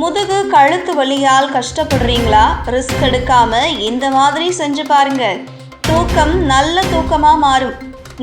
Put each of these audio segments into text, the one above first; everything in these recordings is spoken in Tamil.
முதுகு கழுத்து வலியால் கஷ்டப்படுறீங்களா? ரிஸ்க் எடுக்காம இந்த மாதிரி செஞ்சு பாருங்க. தூக்கம் நல்ல தூக்கமா மாறும்.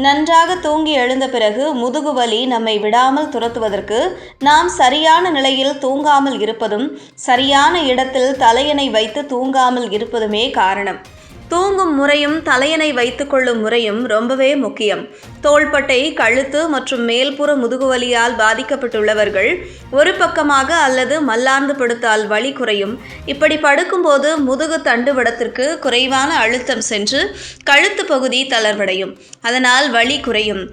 நன்றாக தூங்கி எழுந்த பிறகு முதுகு வலி நம்மை விடாமல் துரத்துவதற்கு நாம் சரியான நிலையில் தூங்காமல் இருப்பதும் சரியான இடத்தில் தலையணை வைத்து தூங்காமல் இருப்பதுமே காரணம். தூங்கும் முறையும் தலையணை வைத்துக்கொள்ளும் முறையும் ரொம்பவே முக்கியம். தோள்பட்டை கழுத்து மற்றும் மேல்புற முதுகுவலியால் பாதிக்கப்பட்டுள்ளவர்கள் ஒரு பக்கமாக அல்லது மல்லாந்து படுத்தால் வலி குறையும். இப்படி படுக்கும்போது முதுகு தண்டுவடத்திற்கு குறைவான அழுத்தம் சென்று கழுத்து பகுதி தளர்வடையும். அதனால் வலி குறையும்.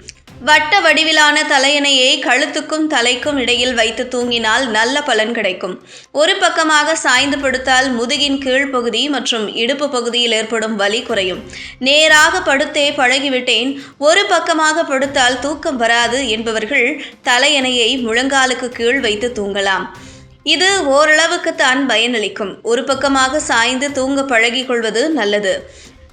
வட்ட வடிவிலான தலையணையை கழுத்துக்கும் தலைக்கும் இடையில் வைத்து தூங்கினால் நல்ல பலன் கிடைக்கும். ஒரு பக்கமாக சாய்ந்து படுத்தால் முதுகின் கீழ்ப்பகுதி மற்றும் இடுப்பு பகுதியில் ஏற்படும் வலி குறையும். நேராக படுத்தே பழகிவிட்டேன். ஒரு பக்கமாக படுத்தால் தூக்கம் வராது என்பவர்கள் தலையணையை முழங்காலுக்கு கீழ் வைத்து தூங்கலாம். இது ஓரளவுக்கு தான் பயனளிக்கும். ஒரு பக்கமாக சாய்ந்து தூங்க பழகிக் கொள்வது நல்லது.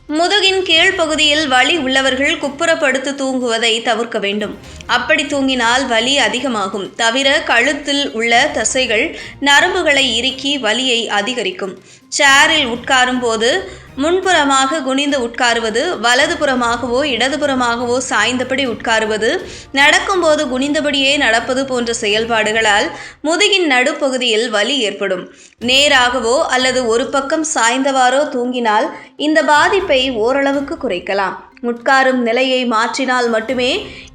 முதுகின் கீழ்ப்பகுதியில் வலி உள்ளவர்கள் குப்புறப்படுத்து தூங்குவதை தவிர்க்க வேண்டும். அப்படி தூங்கினால் வலி அதிகமாகும். தவிர கழுத்தில் உள்ள தசைகள் நரம்புகளை இறுக்கி வலியை அதிகரிக்கும். சேரில் உட்காரும் போது முன்புறமாக குனிந்து உட்காருவது வலதுபுறமாகவோ இடதுபுறமாகவோ சாய்ந்தபடி உட்காருவது நடக்கும்போது குனிந்தபடியே நடப்பது போன்ற செயல்பாடுகளால் முதுகின் நடுப்பகுதியில் வலி ஏற்படும். நேராகவோ அல்லது ஒரு பக்கம் சாய்ந்தவாறோ தூங்கினால் இந்த பாதிப்பை ஓரளவுக்கு குறைக்கலாம். உட்காரும் நிலையை மாற்றினால் மட்டுமே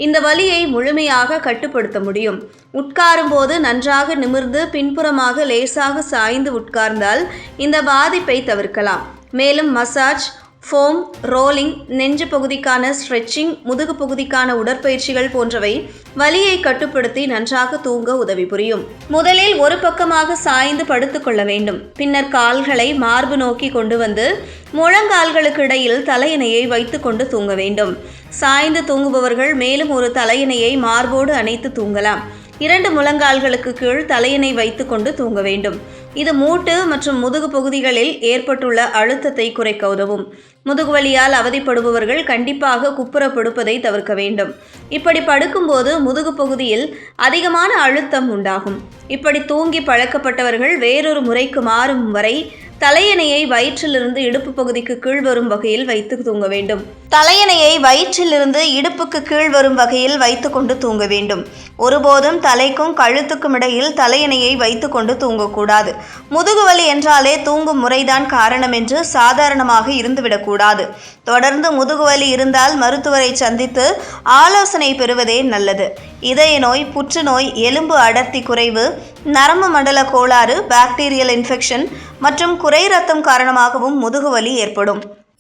இந்த வலியை முழுமையாக கட்டுப்படுத்த முடியும். உட்காரும் போது நன்றாக நிமிர்ந்து பின்புறமாக லேசாக சாய்ந்து உட்கார்ந்தால் இந்த பாதிப்பை தவிர்க்கலாம். மேலும் மசாஜ் ஃபோம் ரோலிங் நெஞ்சு பகுதிக்கான ஸ்ட்ரெச்சிங் முதுகு பகுதிக்கான உடற்பயிற்சிகள் போன்றவை வலியை கட்டுப்படுத்தி நன்றாக தூங்க உதவி புரியும். முதலில் ஒரு பக்கமாக சாய்ந்து படுத்துக்கொள்ள வேண்டும். பின்னர் கால்களை மார்பு நோக்கி கொண்டு வந்து முழங்கால்களுக்கு இடையில் தலையணையை வைத்துக்கொண்டு தூங்க வேண்டும். சாய்ந்து தூங்குபவர்கள் மேலும் ஒரு தலையணையை மார்போடு அணைத்து தூங்கலாம். இரண்டு முழங்கால்களுக்கு கீழ் தலையணை வைத்துக்கொண்டு தூங்க வேண்டும். இது மூட்டு மற்றும் முதுகு பகுதிகளில் ஏற்பட்டுள்ள அழுத்தத்தை குறைக்க உதவும். முதுகுவலியால் அவதிப்படுபவர்கள் கண்டிப்பாக குப்புற படுப்பதை தவிர்க்க வேண்டும். இப்படி படுக்கும்போது முதுகு பகுதியில் அதிகமான அழுத்தம் உண்டாகும். இப்படி தூங்கி பழக்கப்பட்டவர்கள் வேறொரு முறைக்கு மாறும் வரை தலையணையை வயிற்றிலிருந்து இடுப்பு பகுதிக்கு கீழ் வரும் வகையில் வைத்து தூங்க வேண்டும். தலையணையை வயிற்றிலிருந்து இடுப்புக்கு கீழ் வரும் வகையில் வைத்துக்கொண்டு தூங்க வேண்டும். ஒருபோதும் தலைக்கும் கழுத்துக்கும் இடையில் தலையணையை வைத்துக்கொண்டு தூங்கக்கூடாது. முதுகுவலி என்றாலே தூங்கும் முறைதான் காரணம் என்று சாதாரணமாக இருந்துவிடக்கூடாது தொடர்ந்து முதுகுவலி இருந்தால் மருத்துவரை சந்தித்து ஆலோசனை பெறுவதே நல்லது. இதய நோய் புற்றுநோய் எலும்பு அடர்த்தி குறைவு நரம்பு மண்டல கோளாறு பாக்டீரியல் இன்ஃபெக்ஷன் மற்றும் குறை ரத்தம் காரணமாகவும் முதுகுவலி ஏற்படும்.